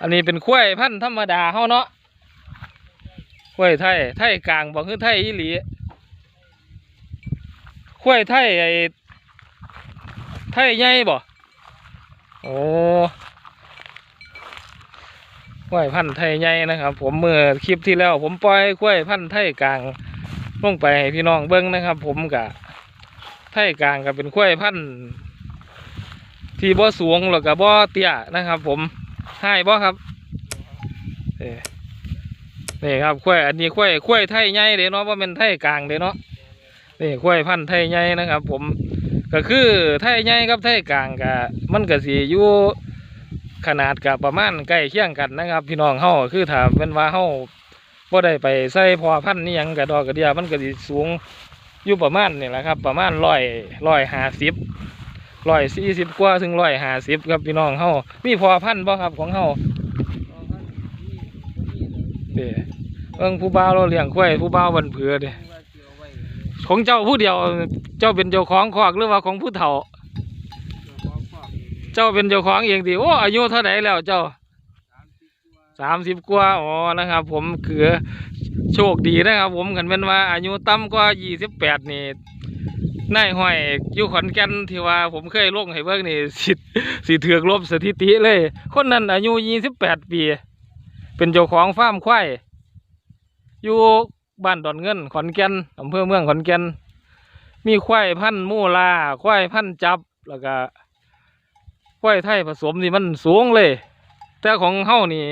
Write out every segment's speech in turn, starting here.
อันนี้เป็นข้วยพันธุ์ธรรมดาเฮาเนาะข้วยไทยไทยกลางบอกคือไทยอีหลีข้วยไทยไอ้ไทยใหญ่บ่โอ้ข้วยพันธุ์ไทยใหญ่นะครับ ผมเมื่อคลิปที่แล้ว ผมปล่อยข้วยพันธุ์ไทยกลางลงไปให้พี่น้องเบิ้งนะครับ ผมกะไทยกลางก็เป็นข้วยพันธุ์ที่บ่สูงแล้วก็บ่เตี้ยนะครับ ผม ให้บ่ครับเนี่ครับข้วยอันนี้ข้วยข้วยไทยใหญ่เด้เนาะว่าเป็นไทยกลางเด้เนาะนี่ข้วยพันธุ์ไทยใหญ่นะครับ ผมก็คือไทยใหญ่กับไทยกลางก็มันก็สิอยู่ขนาดกับประมาณใกล้เคียงกันนะครับ พี่น้องเฮาคือถ้าเป็นว่าเฮาบ่ได้ไปใส่พอพันธุ์นี่ยังกระดอกกระเดียมันก็สิสูงอยู่ประมาณนี่แหละครับ ประมาณร้อยร้อยห้าสิบ ร้อยสี่สิบกว่าถึงร้อยห้าสิบครับพี่น้องเฮามีพอพันธุ์บ่ครับของเฮาเด้เบิ่งผู้บ่าวเราเลี้ยงควายผู้บ่าวบันเผือเด้ของเจ้าผู้เดียว เจ้าเป็นเจ้าของคอกหรือว่าของผู้เฒ่า เจ้าเป็นเจ้าของเองดิโอ้อายุเท่าไหร่แล้วเจ้าสามสิบกว่าอ๋อนะครับ ผมคือโชคดีนะครับ ผมกันเป็นว่าอายุต่ำกว่ายี่สิบแปดนี่ นายห้อยอยู่ขอนแก่นที่ว่าผมเคยลงให้เบิ่งนี่สิสิเถือกลบสถิติเลย คนนั้นอายุยี่สิบแปดปี เป็นเจ้าของฟาร์มควายอยู่บ้านดอนเงิน ขอนแก่นอำเภอเมืองขอนแก่นมีควายพันธุ์มูลาควายพันธุ์จับแล้วก็ควายไทยผสมนี่มันสูงเลย แต่ของเฮานี่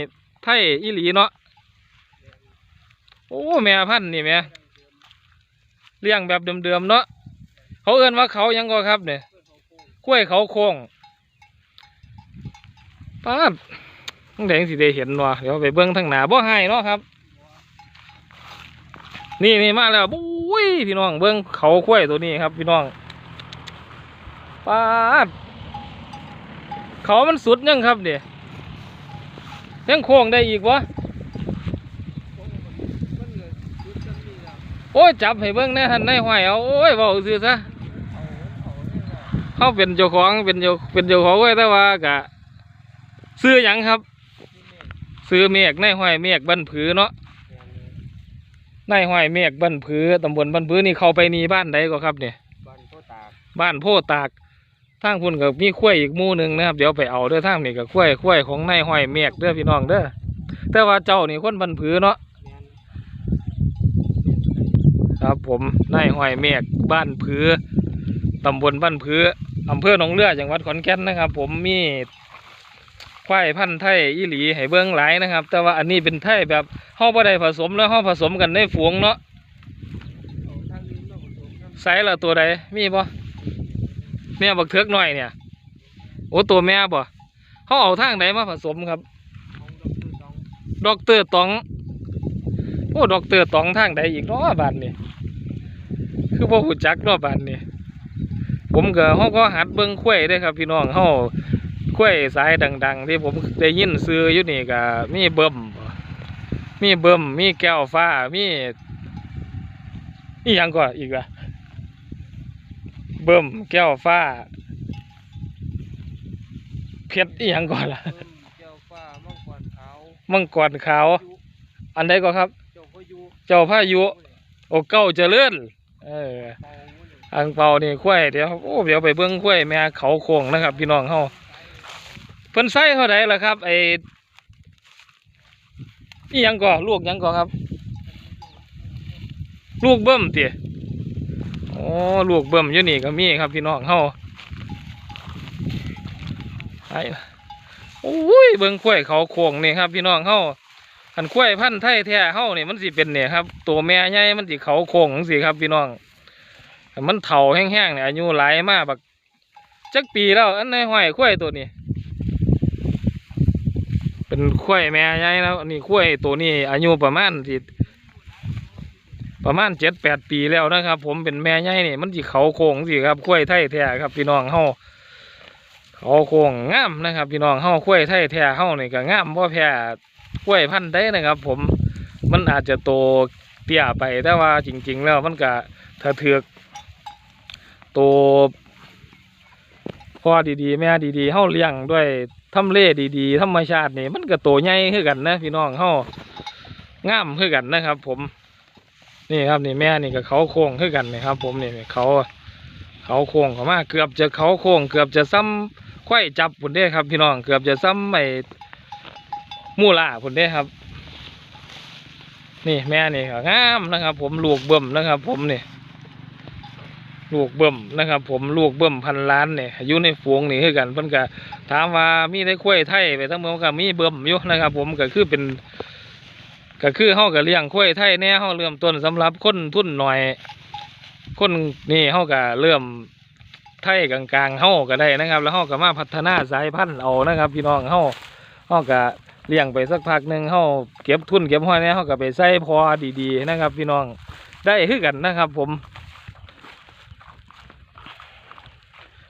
ไทยอีหลีเนาะโอ้แม่พันธุ์นี่แม่เลี้ยงแบบเดิมๆเนาะ เขาเอื้นว่าเขายังก็ครับเนี่ยกล้วยเขาโค้งป้าดต้องแดงสิได้เห็นว่ะเดี๋ยวไปเบิ้งทางหนาบ่ให้เนาะครับ นี่นี่มาแล้วบุ้ยพี่น้องเบิ้งเขาคุ้วยตัวนี้ครับ พี่น้องปาดเขามันสุดยังครับเดี๋ยยังโค้งได้อีกวะโอ้ยจับให้เบิ้งแน่ทันได้ห้อยเอาโอ้ยเบาซื่อซะ เขาเป็นเจ้าของเป็นเจ้าเป็นเจ้าของไว้ยแต่ว่ากะซื้อหยังครับ ซื้อเมฆในห้อยเมฆบันผือเนาะในห้อยเมฆบันผือตำบลบันผือนี่เข้าไปนี่บ้านใดก็ครับเนี่ยบ้านโพตากบ้านโพตากทางคุณกับมีข้วยอีกหมู่หนึ่งนะครับ เดี๋ยวไปเอาเด้อทางนี่กับข้วยข้วยของในห้อยเมฆเด้อพี่น้องเด้อแต่ว่าเจ้านี่คนบันผือเนาะแม่นครับผมในห้อยเมฆบ้านผือตำบลบ้านผื อำเภอหนองเรือจังหวัดขอนแก่นนะครับ ผมมีควายพันธุ์ไทยอีหลีให้เบิ้งหลายนะครับ แต่ว่าอันนี้เป็นไทยแบบห้องบ่ได้ผสมแล้วห้อผสมกันในฝูงเนาะไซส์ละตัวใดมีบ่แม่บักเทือกหน่อยเนี่ย โอ้ตัวแม่บ่เขาเอาทางไหนมาผสมครับดอกเตอร์ตองโอ้ดอกเตอร์ตองทางใดอีกเนาะบานนี่คือบ่หูจักเนาะบานนี่ ผมก็เฮาก็หัดเบิ่งข้วยเด้อครับ พี่น้องเฮาข้วยสายดัง ๆ ที่ผมได้ยินซื้ออยู่นี่ก็มีเบิ่มมีเบิ่มมีแก้วฟ้ามีอีหยังก็อีกอะเบิ่มแก้วฟ้าเพชรอีหยังก่อนล่ะเบิ่มเจ้าฟ้ามังกรขาวมังกรขาวยุอันใดก็ครับ เจ้าพายุเจ้าพายุโอเก้าเจริญเออ อ่าหมดเลยอังเปานี่ข้วยเดี๋ยวโอ้เดี๋ยวไปเบิ้องข้วยแม่เขาโค้งนะครับ พี่น้องเฮาเพิ่นใส่เท่าไหร่ล่ะครับไอ้อีหยังก่อลูกยังก่อครับ ลูกเบิ่มเติโอ้ลูกเบิ่มอยู่นี่ก็มีครับพี่น้องเฮาไอ้โอ้ยเบิ่งข้วยเขาโค้งนี่ครับพี่น้องเฮาคันข้วยพันธุ์ไทยแท้เฮานี่มันสิเป็นเนี่ยครับ ตัวแม่ใหญ่มันสิเขาโค้งจังซี่ครับพี่น้อง มันเฒ่าแห้งๆเนี่ยอายุหลายมากแบักจักปีแล้วอันในห้อยข้วยตัวนี้ เป็นข้วยแม่ใหญ่แล้วนนี้ข้วยตัวนี้ อายุประมาณสิประมาณเจ็ดแปดปีแล้วนะครับ ผมเป็นแม่ใหญ่นี่มันสิเขาโค้งสิครับข้วยไทยแท้ครับพี่น้องเฮาเขาโค้งงามนะครับ พี่น้องเฮาข้วยไทยแท้เฮานี่ก็งามเพราะแพ้ข้วยพันธุ์ได้นะครับ ผมมันอาจจะโตเตี้ยไปแต่ว่าจริง ๆ แล้วมันก็ถ้าเถือก ตัวพ่อดีๆ แม่ดีๆเฮาเลี้ยงด้วยทำเลดีๆธรรมชาตินี่มันก็โตใหญ่คือกันนะพี่น้องเฮางามคือกันนะครับ ผมนี่ครับนี่แม่นี่ก็เขาโค้งคือกันนะครับ ผมนี่เขาเขาโค้งเขามาเกือบจะเขาโค้งเกือบจะซ้ำไข่จับพุ่นเด้ครับ พี่น้องเกือบจะซ้ำไอ้มูล่าพุ่นเด้ครับ นี่แม่นี่ก็งามนะครับ ผมลูกเบิ่มนะครับ ผมนี่ ลูกเบิ่มนะครับ ผมลูกเบิ่มพันล้านเนี่ยอยู่ในฝูงนี่คือกันเพิ่นก็ถามว่ามีได้คุ้ยไทยไปทั้งหมดก็มีเบิ่มอยู่นะครับ ผมก็คือเป็นก็คือเฮาก็เลี้ยงคุ้ยไทยแน่เฮาเริ่มต้นสำหรับคนทุนหน่อย คนนี่เฮาก็เริ่มไทยกลางๆเฮาก็ได้นะครับ แล้วเฮาก็มาพัฒนาสายพันธุ์เอานะครับ พี่น้องเฮาเฮาก็เลี้ยงไปสักพักหนึ่งเฮาเก็บทุนเก็บห้อยเนี่ยเฮาก็ไปใส่พอดีๆนะครับ พี่น้องได้คือกันนะครับ ผม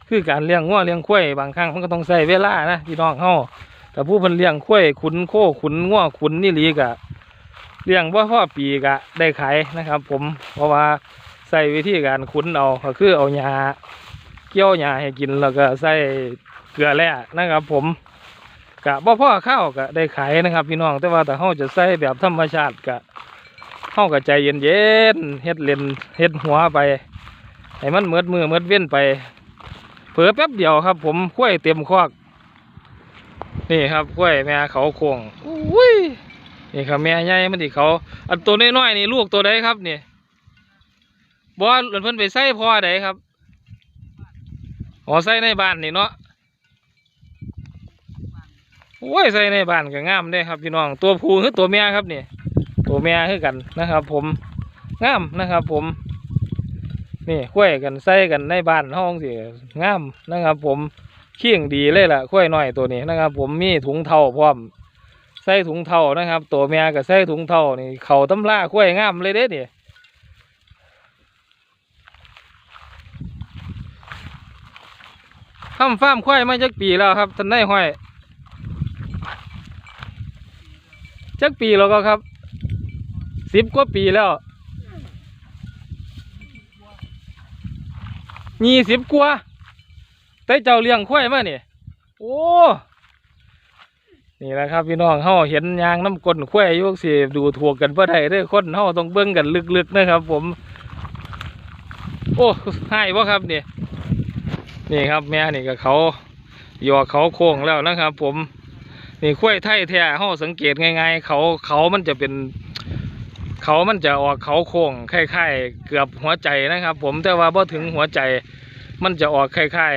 คือการเลี้ยงงัวเลี้ยงควายบางครั้งมันก็ต้องใส่เวลานะพี่น้องเฮาแต่ผู้เพิ่นเลี้ยงควายขุนโคขุนงัวขุนนี่ลีกะเลี้ยงบ่พอปีกะได้ขายนะครับ ผมเพราะว่าใส่วิธีการขุนเอาก็คือเอาหญ้าเกี่ยวหญ้าให้กินแล้วก็ใส่เกลือแร่นะครับ ผมกะบ่พ่อข้าวกะได้ขายนะครับ พี่น้องแต่ว่าแต่เฮาจะใส่แบบธรรมชาติกะเฮาก็ใจเย็นๆเฮ็ดเลนเฮ็ดหัวไปให้มันเมืดมือเมืดเว้นไป ผลอแป๊บเดียวครับ ผมกล้วยเต็มคอกนี่ครับกล้วยแม่เขาโค้งอุ้ยนี่ครับแม่ใหญ่มันที่เขาอันตัวน้อยๆนี่ลูกตัวใดครับนี่บอสเพิ่นไปใส่พ่อใดครับอ๋อใส่ในบ้านนี่เนาะโอ้ยใส่ในบ้านก็งามเด้ครับพี่น้องตัวผู้คือตัวแม่ครับนี่ตัวแม่คือกันนะครับ ผมงามนะครับ ผม นี่ข้วยกันใส่กันในบ้านห้องสิงามนะครับ ผมเคี่ยงดีเลยล่ะข้วยน้อยตัวนี้นะครับ ผมมีถุงเท่าพร้อมใส่ถุงเท่านะครับ ตัวเมียก็ใส่ถุงเท่านี่เขาตำล่าข้วยงามเลยเด้นี่ทำฟาร์มควายมาจักปีแล้วครับท่านนายห้อยจักปีแล้วก็ครับสิบกว่าปีแล้ว ยี่สิบกว่าแต่เจ้าเลี้ยงควายมาเนี่ยโอ้นี่แหละครับพี่น้องเฮาเห็นยางน้ำก้นควายยุกสิดูถูกกันเพื่อใดเด้อคนเฮาต้องเบิ่งกันลึกๆนะครับ ผม โอ้ให้บ่ครับเนี่ยนี่ครับแม่นี่ก็เขาหยอกเขาโค้งแล้วนะครับ ผม นี่ควายไทยแท้เฮาสังเกตง่ายๆ เขาเขามันจะเป็น เขามันจะออกเขาโค้งคล้ายๆเกือบหัวใจนะครับ ผมแต่ว่าพอถึงหัวใจ มันจะออกคล้าย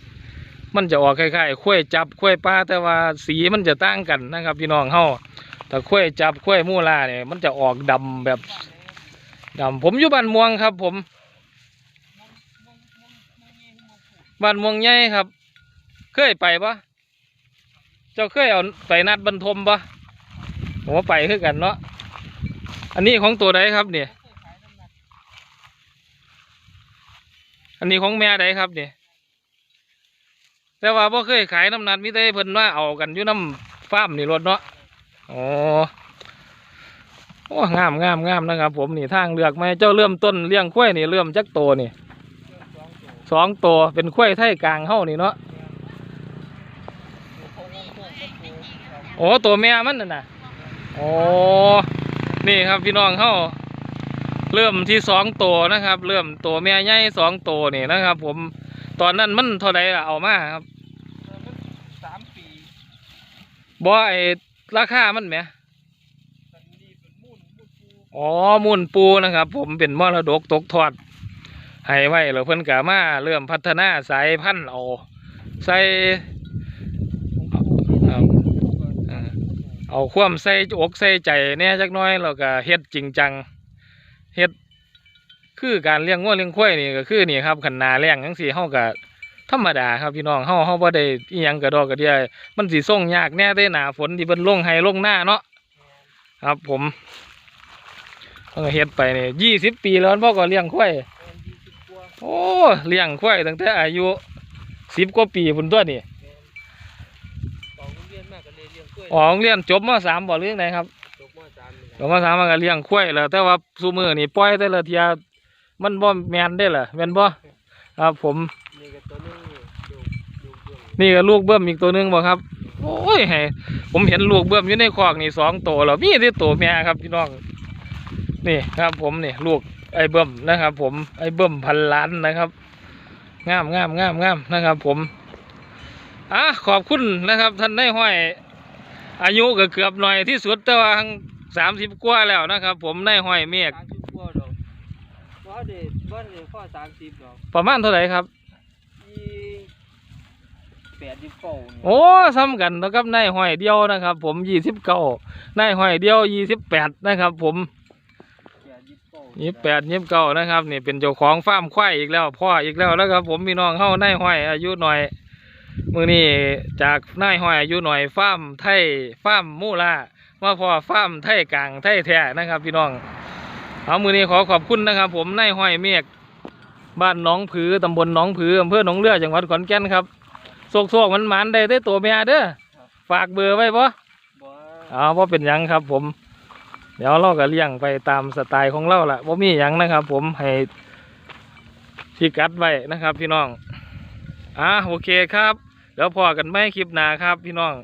ๆ มันจะออกคล้ายๆข้วยจับข้วยปลาแต่ว่าสีมันจะต่างกันนะครับ พี่น้องเฮาแต่ข้วยจับข้วยมูลาเนี่ยมันจะออกดำแบบดำผมอยู่บ้านม่วงครับ ผมบ้านม่วงใหญ่ครับ เคยไปปะเจ้าเคยเอาไปนัดบรรทมปะผมว่าไปคือกันเนาะ อันนี้ของตัวใดครับเนี่ย อันนี้ของแม่ใดครับเนี่ย แต่ว่าพ่เคยขายน้ำนัดมิได้เพิ่นว่าเอากันอยู่น้ำฟ้ามนี่รถเนาะ อ๋อโอ้งามงามงามนะครับ ผมนี่ทางเลือกไหมเจ้าเริ่มต้นเลี้ยงควายนี่เริ่มจักโตวนี่สองตัวเป็นควายไทยกลางเฮ้านี่เนาะโอ้ตัวแม่มันน่ะนะโอ้ นี่ครับพี่น้องเฮ้าเริ่มที่สองตัวนะครับ เริ่มตัวแม่ใหญ่สองตัวนี่นะครับ ผมตอนนั้นมันเท่าไรล่ะเอามาครับสามปีบ่ไอราคามันไหมตันนี้เป็นมุ่นมุ่นปูอ๋อมูลปูนะครับ ผมเป็นมรดกตกทอดให้ไว้แล้วเพิ่นกะมาเริ่มพัฒนาสายพันธุ์เอาใส่ครับเอ่อ เอาความใส่อกใส่ใจแน่จักหน้อยแล้วก็เฮ็ดจริงจังเฮ็ดคือการเลี้ยงงัวเลี้ยงควายนี่ก็คือนี่ครับขันนาแรงจังซี่เฮาก็ธรรมดาครับพี่น้องเฮาเฮาบ่ได้อีหยังกระดอกกระเดียมันสิส่งยากแน่ได้หนาฝนที่เพิ่นลงให้ลงหน้าเนาะครับผมเฮ็ดไปนี่ยี่สิบปีแล้วพ่อก็เลี้ยงควายแมนยี่สิบกว่าโอ้เลี้ยงควายตั้งแต่อายุสิบกว่าปีพุ่นตัวนี่ อ๋อโรงเรียนจบมาสามบ่เรื่องไหนครับจบมสามนี่จบมาสามมันก็เลี้ยงควายแล้วแต่ว่าซูมือนี่ปล่อยแต่ละเทียมันบ่แมนได้เหรอแม่นบ่ครับผมนี่ก็ตัวนึงนี่ดูดูดูนี่ก็ลูกเบิ้มอีกตัวหนึงบ่ครับโอ้ยให้ผมเห็นลูกเบิ้มอยู่ในคอกนี่สองตัวแล้วมีที่ตัวแม่ครับพี่น้องนี่ครับผมนี่ลูกไอ้เบิ้มนะครับ ผมไอ้เบิ้มพันล้านนะครับงามงามงามงามนะครับ ผมอะขอบคุณนะครับ ท่านนายห้อย อายุก็เกือบหน่อยที่สุดแต่ว่าสามสิบกว่าแล้วนะครับ ผมนายห้อยเมฆสามสิบกว่าดอกว่าเด็ดว่าเด็ดข้อสามสิบดอกประมาณเท่าไหร่ครับยี่แปดสิบเก้าเนี่ยโอ้ซ้ำกันเท่ากับนายห้อยเดียวนะครับ ผมยี่สิบเก้านายห้อยเดียวยี่สิบแปดนะครับ ผมแปดสิบเก้ายี่แปดยี่เก้านะครับนี่เป็นเจ้าของฟาร์มควายอีกแล้ว พ่ออีกแล้วแล้วครับผมพี่น้องเข้านายห้อยอายุหน่อย มือนี้จากนายห้อยอายุหน่อยฟาร์มไทยฟาร์มมูลามาพอฟาร์มไทยกลางไทยแท้นะครับ พี่น้องเอามือนี้ขอขอบคุณนะครับ ผมนายห้อยเมฆบ้านหน้องผือตำบลหนองผืออำเภอหนองเรือจังหวัดขอนแก่นครับโศกโศกมันมันๆได้ได้ตัวเมียเด้อฝากเบอร์ไว้ปะบ่เอาว่าเป็นหยังครับ ผม เดี๋ยวเราก็เลี้ยงไปตามสไตล์ของเราละว่ามีหยังนะครับ ผมให้พี่กัดไว้นะครับ พี่น้องอ่าโอเคครับ แล้วพอกันไม่คลิปหน้าครับพี่น้อง